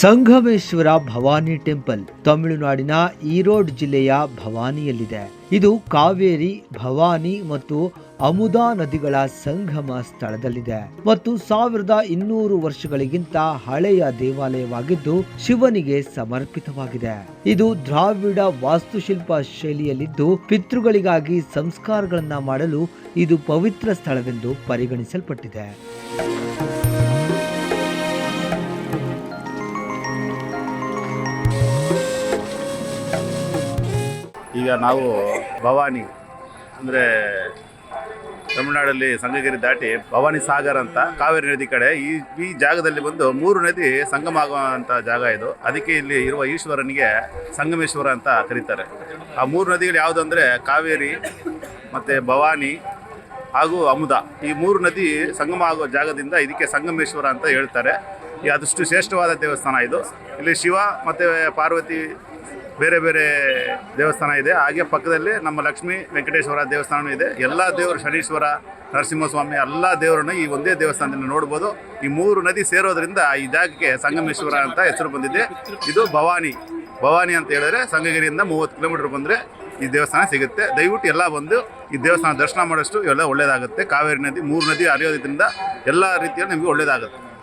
Sangameshwara Bhavani temple ತಮಿಳುನಾಡಿನ ಈರೋಡ್ ಜಿಲ್ಲೆಯ ಭವಾನಿಯಲ್ಲಿದೆ. ಇದು ಕಾವೇರಿ, ಭವಾನಿ ಮತ್ತು ಅಮುದಾ ನದಿಗಳ ಸಂಗಮ ಸ್ಥಳದಲ್ಲಿದೆ ಮತ್ತು ಸಾವಿರದ ಇನ್ನೂರು ವರ್ಷಗಳಿಗಿಂತ ಹಳೆಯ ದೇವಾಲಯವಾಗಿದ್ದು ಶಿವನಿಗೆ ಸಮರ್ಪಿತವಾಗಿದೆ. ಇದು ದ್ರಾವಿಡ ವಾಸ್ತುಶಿಲ್ಪ ಶೈಲಿಯಲ್ಲಿದ್ದು ಪಿತೃಗಳಿಗಾಗಿ ಸಂಸ್ಕಾರಗಳನ್ನ ಮಾಡಲು ಇದು ಪವಿತ್ರ ಸ್ಥಳವೆಂದು ಪರಿಗಣಿಸಲ್ಪಟ್ಟಿದೆ. ಈಗ ನಾವು ಭವಾನಿ, ಅಂದರೆ ತಮಿಳುನಾಡಲ್ಲಿ ಸಂಗಗಿರಿ ದಾಟಿ ಭವಾನಿ ಸಾಗರ್ ಅಂತ ಕಾವೇರಿ ನದಿ ಕಡೆ ಈ ಈ ಜಾಗದಲ್ಲಿ ಬಂದು ಮೂರು ನದಿ ಸಂಗಮ ಆಗುವಂಥ ಜಾಗ ಇದು. ಅದಕ್ಕೆ ಇಲ್ಲಿ ಇರುವ ಈಶ್ವರನಿಗೆ ಸಂಗಮೇಶ್ವರ ಅಂತ ಕರೀತಾರೆ. ಆ ಮೂರು ನದಿಗಳು ಯಾವುದು ಅಂದರೆ ಕಾವೇರಿ ಮತ್ತು ಭವಾನಿ ಹಾಗೂ ಅಮುದ. ಈ ಮೂರು ನದಿ ಸಂಗಮ ಆಗುವ ಜಾಗದಿಂದ ಇದಕ್ಕೆ ಸಂಗಮೇಶ್ವರ ಅಂತ ಹೇಳ್ತಾರೆ. ಈ ಅದಷ್ಟು ಶ್ರೇಷ್ಠವಾದ ದೇವಸ್ಥಾನ ಇದು. ಇಲ್ಲಿ ಶಿವ ಮತ್ತು ಪಾರ್ವತಿ ಬೇರೆ ಬೇರೆ ದೇವಸ್ಥಾನ ಇದೆ. ಹಾಗೆ ಪಕ್ಕದಲ್ಲಿ ನಮ್ಮ ಲಕ್ಷ್ಮೀ ವೆಂಕಟೇಶ್ವರ ದೇವಸ್ಥಾನವೂ ಇದೆ. ಎಲ್ಲ ದೇವರು ಶನೀಶ್ವರ, ನರಸಿಂಹಸ್ವಾಮಿ ಎಲ್ಲ ದೇವರನ್ನು ಈ ಒಂದೇ ದೇವಸ್ಥಾನದಲ್ಲಿ ನೋಡ್ಬೋದು. ಈ ಮೂರು ನದಿ ಸೇರೋದ್ರಿಂದ ಈ ಜಾಗಕ್ಕೆ ಸಂಗಮೇಶ್ವರ ಅಂತ ಹೆಸರು ಬಂದಿದೆ. ಇದು ಭವಾನಿ. ಭವಾನಿ ಅಂತ ಹೇಳಿದ್ರೆ ಸಂಗಗಿರಿಯಿಂದ ಮೂವತ್ತು ಕಿಲೋಮೀಟರ್ ಬಂದರೆ ಈ ದೇವಸ್ಥಾನ ಸಿಗುತ್ತೆ. ದಯವಿಟ್ಟು ಎಲ್ಲ ಬಂದು ಈ ದೇವಸ್ಥಾನ ದರ್ಶನ ಮಾಡೋಷ್ಟು ಇವೆಲ್ಲ ಒಳ್ಳೆಯದಾಗುತ್ತೆ ಕಾವೇರಿ ನದಿ, ಮೂರು ನದಿ ಹರಿಯೋದ್ರಿಂದ ಎಲ್ಲ ರೀತಿಯಲ್ಲಿ ನಿಮಗೆ ಒಳ್ಳೆಯದಾಗುತ್ತೆ